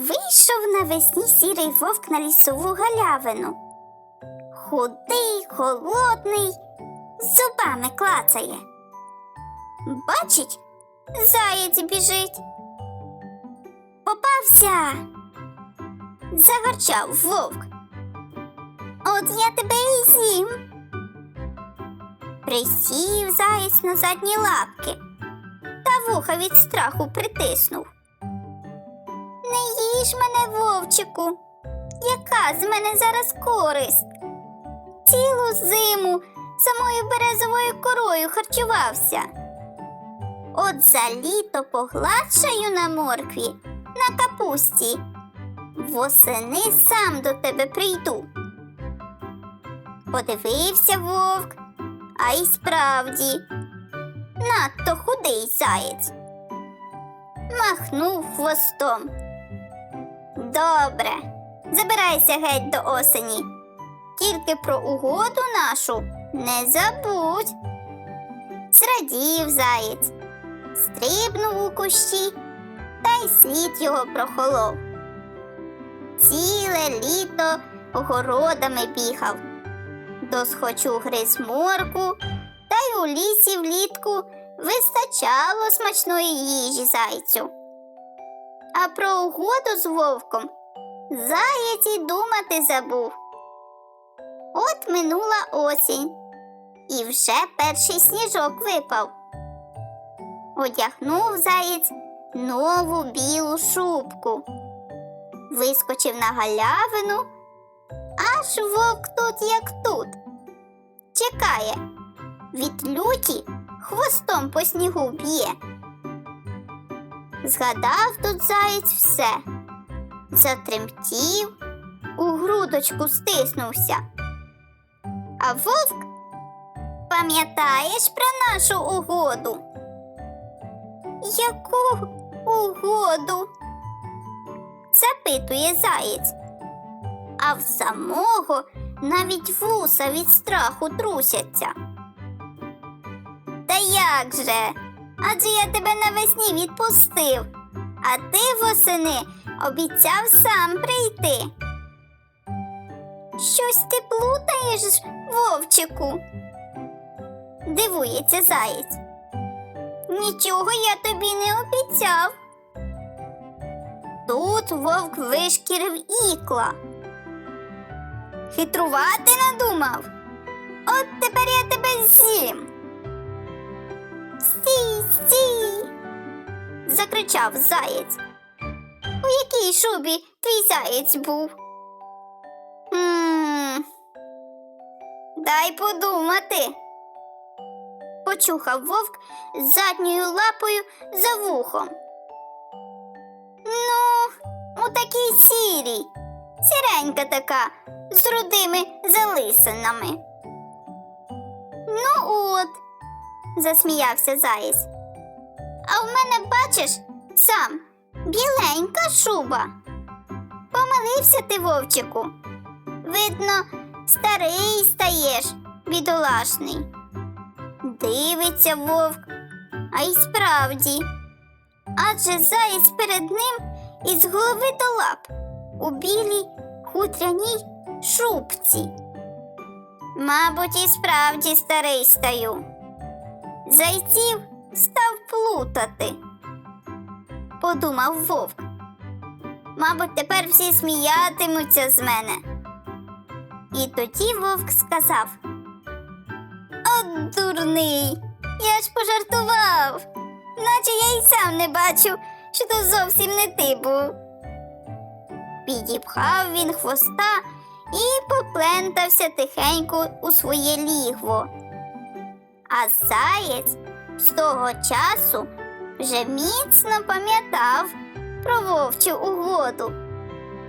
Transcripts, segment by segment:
Вийшов навесні сірий вовк на лісову галявину. Худий, холодний, зубами клацає. Бачить, заєць біжить. Попався. Загарчав вовк. От я тебе і з'їм. Присів заєць на задні лапки та вуха від страху притиснув. Не їж мене, вовчику, яка з мене зараз користь? Цілу зиму самою березовою корою харчувався. От за літо погладшаю на моркві, на капусті. Восени сам до тебе прийду. Подивився вовк, а й справді надто худий заєць. Махнув хвостом. Добре, забирайся геть до осені. Тільки про угоду нашу не забудь. Зрадів заєць, стрибнув у кущі, та й слід його прохолов. Ціле літо городами бігав, досхочу гриз морку, та й у лісі влітку вистачало смачної їжі зайцю. А про угоду з вовком заєць і думати забув. От минула осінь, і вже перший сніжок випав. Одягнув заєць нову білу шубку, вискочив на галявину, аж вовк тут як тут. Чекає, від люті хвостом по снігу б'є. Згадав тут заєць все, затремтів, у грудочку стиснувся. А вовк, пам'ятаєш про нашу угоду? Яку угоду? запитує заєць. А в самого навіть вуса від страху трусяться. Та як же? Адже я тебе навесні відпустив, а ти восени обіцяв сам прийти. Щось ти плутаєш, вовчику? Дивується заєць. Нічого я тобі не обіцяв. Тут вовк вишкірив ікла. Хитрувати надумав. От тепер я тебе з'їм. Стій, стій. закричав заєць. У якій шубі твій заєць був? м Дай подумати. Почухав вовк задньою лапою за вухом. Ну, у такій сірій, сіренька така, з рудими залисинами. Ну от, засміявся заєць. А в мене, бачиш, сам біленька шуба. Помилився ти, вовчику. Видно, старий стаєш, бідолашний. Дивиться вовк, а й справді. Адже заєць перед ним із голови до лап у білій хутряній шубці. Мабуть, і справді старий стаю. Зайців став плутати, подумав вовк. Мабуть, тепер всі сміятимуться з мене. І тоді вовк сказав: От дурний, я ж пожартував, наче я й сам не бачу, що то зовсім не ти був. Підіпхав він хвоста і поплентався тихенько у своє лігво. А заєць з того часу вже міцно пам'ятав про вовчу угоду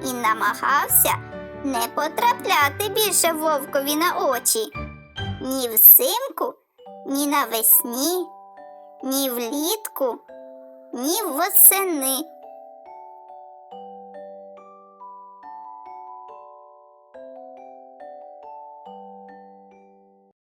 і намагався не потрапляти більше вовкові на очі ні взимку, ні навесні, ні влітку, ні восени.